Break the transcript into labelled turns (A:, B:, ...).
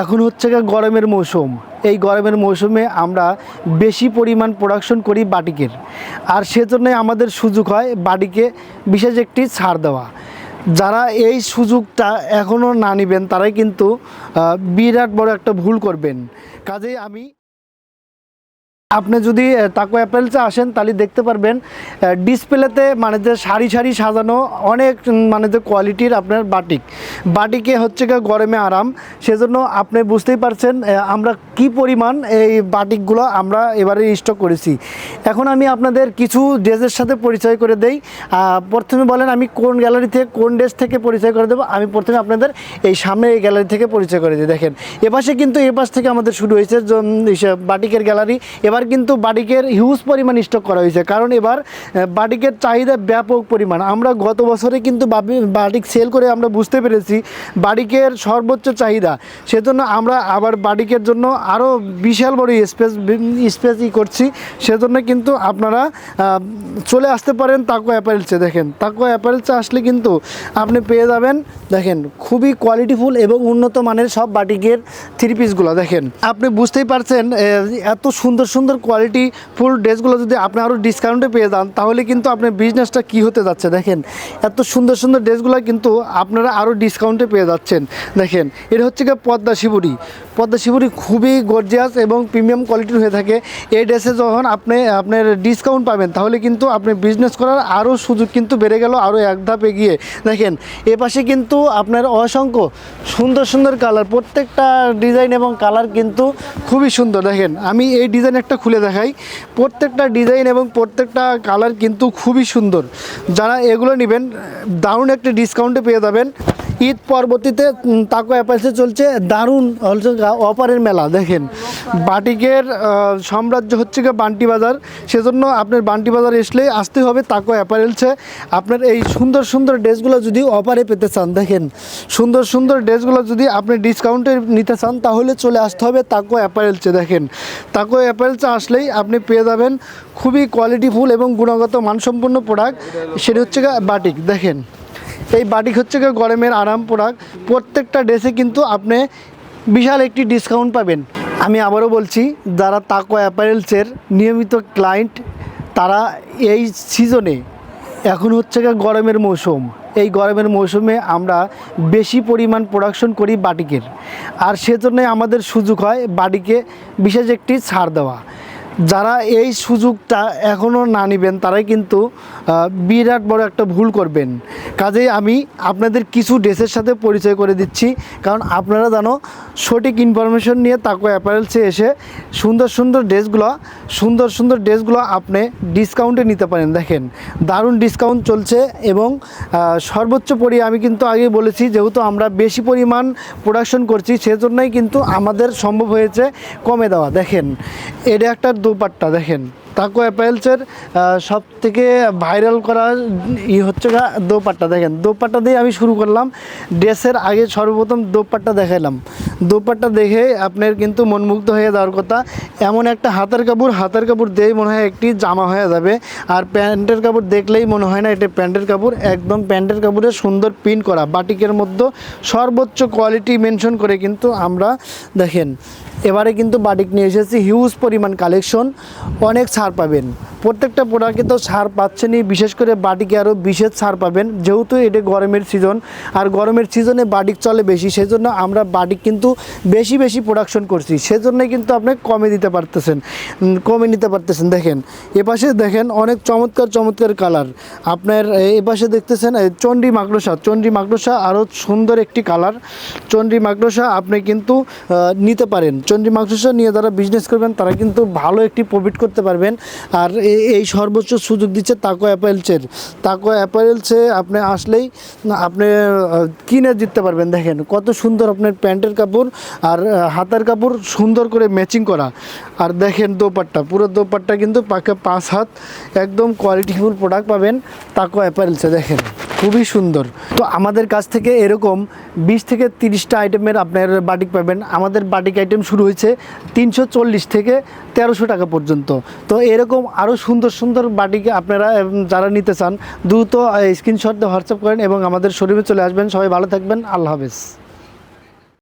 A: এখন হচ্ছে গরমের মৌসুম। এই গরমের মৌসুমে আমরা বেশি পরিমাণ প্রোডাকশন করি বাটিকের। আর সেজন্যই আমাদের সুযোগ হয় বাটিকে বিশেষ একটি ছাড় দেওয়া। যারা এই সুযোগটা এখনও না নেবেন, তারাই কিন্তু বিরাট বড় একটা ভুল করবেন। কাজেই আমি আপনি যদি তাকো অ্যাপেলসে আসেন, তাহলে দেখতে পারবেন ডিসপ্লেতে মানে যে সারি সারি সাজানো অনেক মানে যে কোয়ালিটির আপনার বাটিক। বাটিকে হচ্ছে গিয়ে গরমে আরাম। সেজন্য আপনি বুঝতেই পারছেন আমরা কি পরিমাণ এই বাটিকগুলো আমরা এবারে স্টক করেছি। এখন আমি আপনাদের কিছু ড্রেসের সাথে পরিচয় করে দেই। প্রথমে বলেন আমি কোন গ্যালারি থেকে, কোন ড্রেস থেকে পরিচয় করে দেবো? আমি প্রথমে আপনাদের এই সামনে এই গ্যালারি থেকে পরিচয় করে দিই, দেখেন। এপাশে কিন্তু এপাশ থেকে আমাদের শুরু হয়েছে বাটিকের গ্যালারি এবার কিন্তু বাটিকের হিউজ পরিমাণ স্টক করা হয়েছে। কারণ এবার বাটিকের চাহিদা ব্যাপক পরিমাণ। আমরা গত বছরে কিন্তু বাটিক সেল করে আমরা বুঝতে পেরেছি বাটিকের সর্বোচ্চ চাহিদা। সেজন্য আমরা আবার বাটিকের জন্য আরও বিশাল বড় স্পেস স্পেস ই করছি। সেজন্য কিন্তু আপনারা চলে আসতে পারেন তাকো অ্যাপারেলসে দেখেন তাকো অ্যাপারেলসে আসলে কিন্তু আপনি পেয়ে যাবেন, দেখেন, খুবই কোয়ালিটিফুল এবং উন্নত মানের সব বাটিকের থ্রি পিসগুলো দেখেন, আপনি বুঝতেই পারছেন এত সুন্দর সুন্দর কোয়ালিটি ফুল ড্রেসগুলো যদি আপনি আরও ডিসকাউন্টে পেয়ে যান, তাহলে কিন্তু আপনার বিজনেসটা কি হতে যাচ্ছে? দেখেন, এত সুন্দর সুন্দর ড্রেসগুলো কিন্তু আপনারা আরও ডিসকাউন্টে পেয়ে যাচ্ছেন। দেখেন, এটা হচ্ছে গিয়ে পদ্মা শিবুরি। পদ্মা শিবুরি খুবই গর্জিয়াস এবং প্রিমিয়াম কোয়ালিটির হয়ে থাকে। এই ড্রেসে যখন আপনি, আপনার ডিসকাউন্ট পাবেন, তাহলে কিন্তু আপনি বিজনেস করার আরও সুযোগ কিন্তু বেড়ে গেল আরও এক ধাপ এগিয়ে। দেখেন, এ পাশে কিন্তু আপনার অসংখ্য সুন্দর সুন্দর কালার প্রত্যেকটা ডিজাইন এবং কালার কিন্তু খুবই সুন্দর। দেখেন, আমি এই ডিজাইন একটা খুলে দেখাই। প্রত্যেকটা ডিজাইন এবং প্রত্যেকটা কালার কিন্তু খুবই সুন্দর। যারা এগুলো নেবেন দারুণ একটা ডিসকাউন্টে পেয়ে যাবেন। ঈদ পরবর্তীতে তাকো অ্যাপালসে চলছে দারুণ অলসো অফারের মেলা, দেখেন। বাটিকের সাম্রাজ্য হচ্ছে গিয়ে বান্টি বাজার। সেজন্য আপনার বান্টি বাজার আসলে আসতে হবে তাকো অ্যাপারেলসে। আপনার এই সুন্দর সুন্দর ড্রেসগুলো যদি অপারে পেতে চান, দেখেন। সুন্দর সুন্দর ড্রেসগুলো যদি আপনি ডিসকাউন্টে নিতে চান, তাহলে চলে আসতে হবে তাকো অ্যাপারেলসে, দেখেন। তাকো অ্যাপারেলসে আসলেই আপনি পেয়ে যাবেন খুবই কোয়ালিটিফুল এবং গুণগত মানসম্পন্ন প্রোডাক্ট সেটা হচ্ছে বাটিক, দেখেন। এই বাটিক হচ্ছে গিয়ে গরমের আরাম প্রোডাক্ট প্রত্যেকটা ড্রেসে কিন্তু আপনি বিশাল একটি ডিসকাউন্ট পাবেন। আমি আবারও বলছি, যারা তাকো অ্যাপারেলসের নিয়মিত ক্লায়েন্ট তারা এই সিজনে এখন হচ্ছে গরমের মৌসুম। এই গরমের মৌসুমে আমরা বেশি পরিমাণ প্রোডাকশন করি বাটিকের। আর সেজন্যে আমাদের সুযোগ হয় বাটিকে বিশেষ একটি ছাড় দেওয়া। যারা এই সুযোগটা এখনও না নেবেন, তারাই কিন্তু বিরাট বড় একটা ভুল করবেন। কাজেই আমি আপনাদের কিছু ড্রেসের সাথে পরিচয় করে দিচ্ছি। কারণ আপনারা জানো, সঠিক ইনফরমেশন নিয়ে তাকো অ্যাপারেলসে এসে সুন্দর সুন্দর ড্রেসগুলো, সুন্দর সুন্দর ড্রেসগুলো আপনি ডিসকাউন্টে নিতে পারেন। দেখেন, দারুণ ডিসকাউন্ট চলছে এবং সর্বোচ্চ পরি আমি কিন্তু আগে বলেছি, যেহেতু আমরা বেশি পরিমাণ প্রোডাকশন করছি, সেজন্যই কিন্তু আমাদের সম্ভব হয়েছে কমে দেওয়া। দেখেন, এটা একটা দোপাট্টা, দেখেন। তাকো অ্যাপেলসের সব থেকে ভাইরাল করা ই হচ্ছে দোপাট্টা, দেখেন। দোপাট্টা দিয়ে আমি শুরু করলাম। ড্রেসের আগে সর্বপ্রথম দোপাট্টা দেখাইলাম। দোপাট্টা দেখে আপনার কিন্তু মনমুগ্ধ হয়ে যাওয়ার কথা, এমন একটা হাতের কাপড় হাতের কাপড় দিয়েই মনে হয় একটি জামা হয়ে যাবে। আর প্যান্টের কাপড় দেখলেই মনে হয় না, এটা প্যান্টের কাপড়, একদম প্যান্টের কাপড়ে সুন্দর প্রিন্ট করা। বাটিকের মধ্যে সর্বোচ্চ কোয়ালিটি মেনশন করে কিন্তু আমরা দেখেন। এবারে কিন্তু বাটিক নিয়ে এসেছি হিউজ পরিমাণ কালেকশন অনেক ছাড় পাবেন। প্রত্যেকটা প্রোডাক্টে তো ছাড় পাচ্ছেনই, বিশেষ করে বাটিকে আরও বিশেষ ছাড় পাবেন। যেহেতু এটা গরমের সিজন আর গরমের সিজনে বাটিক চলে বেশি, সেজন্য আমরা বাটিক কিন্তু বেশি বেশি প্রোডাকশন করছি। সেজন্যই কিন্তু আপনি কমে দিতে পারতেছেন কমে নিতে পারতেছেন। দেখেন, এপাশে দেখেন অনেক চমৎকার চমৎকার কালার আপনার এপাশে দেখতেছেন চণ্ডী মাকড়সা। চণ্ডী মাকড়সা আরও সুন্দর একটি কালার চণ্ডী মাকড়সা আপনি কিন্তু নিতে পারেন। চণ্ডী মাকড়সা নিয়ে যারা বিজনেস করবেন, তারা কিন্তু ভালো একটি প্রফিট করতে পারবেন। আর এই সর্বোচ্চ সুযোগ দিচ্ছে তাকো অ্যাপারেলসের তাকো অ্যাপারেলসে আপনি আসলেই আপনি কিনে জিততে পারবেন। দেখেন কত সুন্দর আপনার প্যান্টের কাপড় আর হাতার কাপড় সুন্দর করে ম্যাচিং করা। আর দেখেন দোপাট্টা, পুরো দোপাট্টা কিন্তু পাকে পাঁচ হাত, একদম কোয়ালিটিফুল প্রোডাক্ট পাবেন তাকো অ্যাপারেলসে দেখেন খুবই সুন্দর। তো আমাদের কাছ থেকে এরকম বিশ থেকে তিরিশটা আইটেমের আপনার বাটিক পাবেন। আমাদের বাটিক আইটেম শুরু হয়েছে তিনশো চল্লিশ থেকে তেরোশো টাকা পর্যন্ত। তো এরকম আরও সুন্দর সুন্দর বাটিক আপনারা যারা নিতে চান, দ্রুত স্ক্রিনশট দিয়ে হোয়াটসঅ্যাপ করেন এবং আমাদের শরীরে চলে আসবেন। সবাই ভালো থাকবেন। আল্লাহ হাফেজ।